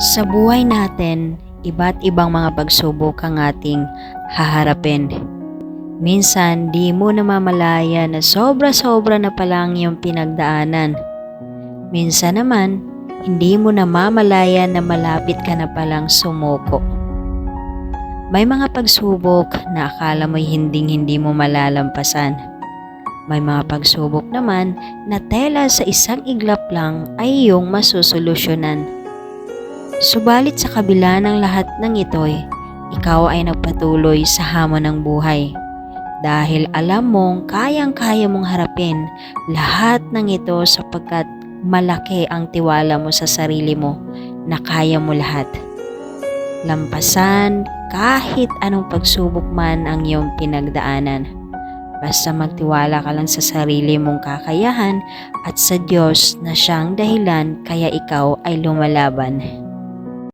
Sa buhay natin, iba't ibang mga pagsubok ang ating haharapin. Minsan, di mo namamalaya na sobra-sobra na palang yung pinagdaanan. Minsan naman, hindi mo namamalaya na malapit ka na palang sumuko. May mga pagsubok na akala mo'y hinding-hindi mo malalampasan. May mga pagsubok naman na tela sa isang iglap lang ay iyong masusolusyonan. Subalit sa kabila ng lahat ng ito'y, ikaw ay nagpatuloy sa hamon ng buhay. Dahil alam mong kayang-kaya mong harapin lahat ng ito sapagkat malaki ang tiwala mo sa sarili mo na kaya mo lahat. Lampasan kahit anong pagsubok man ang iyong pinagdaanan. Basta magtiwala ka lang sa sarili mong kakayahan at sa Diyos na siyang dahilan kaya ikaw ay lumalaban.